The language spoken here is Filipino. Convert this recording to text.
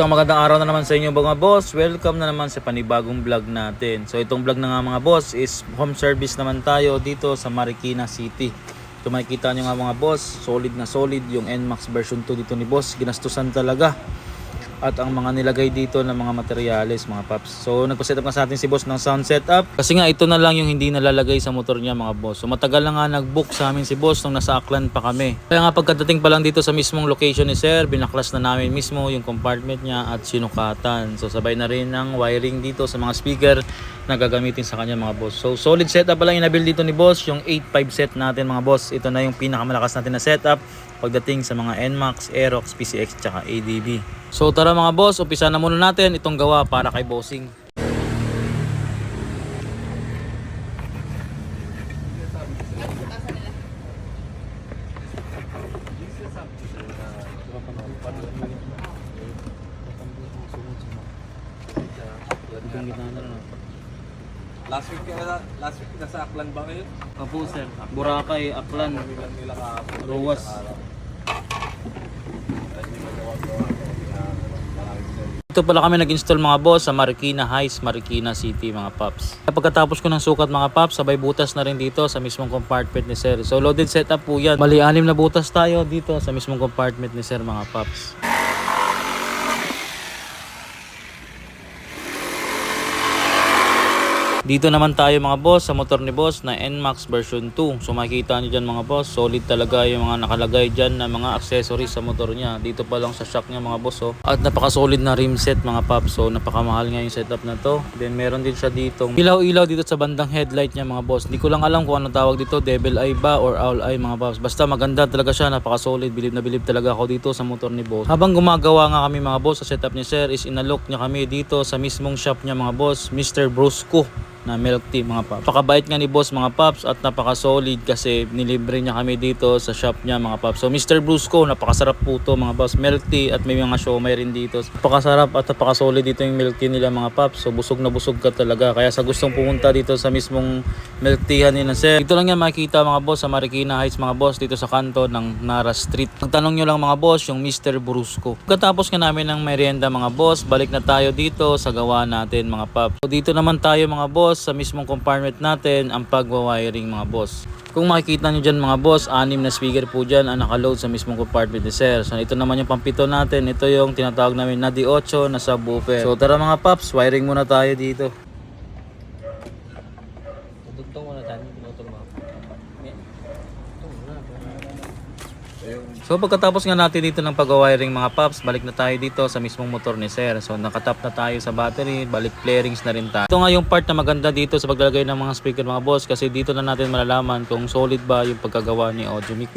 Isang magandang araw na naman sa inyo mga boss. Welcome na naman sa panibagong vlog natin. So itong vlog na nga mga boss is home service naman tayo dito sa Marikina City. Kung makikita nyo nga mga boss, solid na solid yung NMAX version 2 dito ni boss. Ginastusan talaga. At ang mga nilagay dito ng mga materyales mga paps. So nagpa-set up nga sa atin si boss ng sound setup. Kasi nga ito na lang yung hindi nalalagay sa motor niya mga boss. So matagal na nga nag-book sa amin si boss nung nasa Aklan pa kami. Kaya nga pagkadating pa lang dito sa mismong location ni sir, binaklas na namin mismo yung compartment niya at sinukatan. So sabay na rin ng wiring dito sa mga speaker na gagamitin sa kanya mga boss. So solid setup pa lang inabuild dito ni boss, yung 8.5 set natin mga boss. Ito na yung pinakamalakas natin na setup pagdating sa mga NMAX, Aerox, PCX, tsaka ADB. So tara mga boss, umpisa na muna natin itong gawa para kay bossing. Last week kaya last week nasa Aklan ba kayo? Opo sir, Boracay, Aklan, Bilang nila kahapon. Rowas. Dito pala kami nag-install mga boss sa Marikina Heights, Marikina City mga paps. Pagkatapos ko ng sukat mga paps, sabay butas na rin dito sa mismong compartment ni sir. So loaded setup po yan. Bali anim na butas tayo dito sa mismong compartment ni sir mga paps. Dito naman tayo mga boss sa motor ni boss na NMAX version 2. So makikita nyo dyan mga boss, solid talaga yung mga nakalagay dyan na mga accessories sa motor niya. Dito pa lang sa shock niya mga boss oh. At napaka-solid na rim set mga paps. So napakamahal nga yung setup na to. Then meron din siya dito. Ilaw-ilaw dito sa bandang headlight niya mga boss. Hindi ko lang alam kung ano tawag dito, devil eye ba or owl eye mga paps. Basta maganda talaga siya, napaka-solid. Bilib na bilib talaga ako dito sa motor ni boss. Habang gumagawa nga kami mga boss sa setup ni sir is inalok niya kami dito sa mismong shop niya mga boss, Mr. Brusco na milk tea mga paps. Napakabait nga ni boss mga paps at napaka-solid kasi nilibre niya kami dito sa shop niya mga paps. So Mr. Brusco, napakasarap po to mga paps. Milk tea at may mga siomay rin dito. Napakasarap at napaka-solid dito yung milk tea nila mga paps. So busog na busog ka talaga. Kaya sa gustong pumunta dito sa mismong milk teahan nila sir. Dito lang yan makikita mga boss sa Marikina Heights mga boss dito sa kanto ng Nara Street. Magtanong nyo lang mga boss yung Mr. Brusco. Pagkatapos nga namin ng merienda mga boss, balik na tayo dito sa gawa natin mga paps. So dito naman tayo mga boss sa mismong compartment natin ang pagwa-wiring mga boss. Kung makikita nyo dyan mga boss, anim na speaker po dyan ang nakaload sa mismong compartment ni sir. So ito naman yung pampito natin. Ito yung tinatawag namin na D8 na subwoofer. So tara mga paps, wiring muna tayo dito. Tugtong mo na tayo, pinutol mo. So pagkatapos nga natin dito ng pag-wiring mga paps, balik na tayo dito sa mismong motor ni Sir. So nakatap na tayo sa battery, balik flarings na rin tayo. Ito nga yung part na maganda dito sa paglalagay ng mga speaker mga boss kasi dito na natin malalaman kung solid ba yung pagkagawa ni Audio Mic.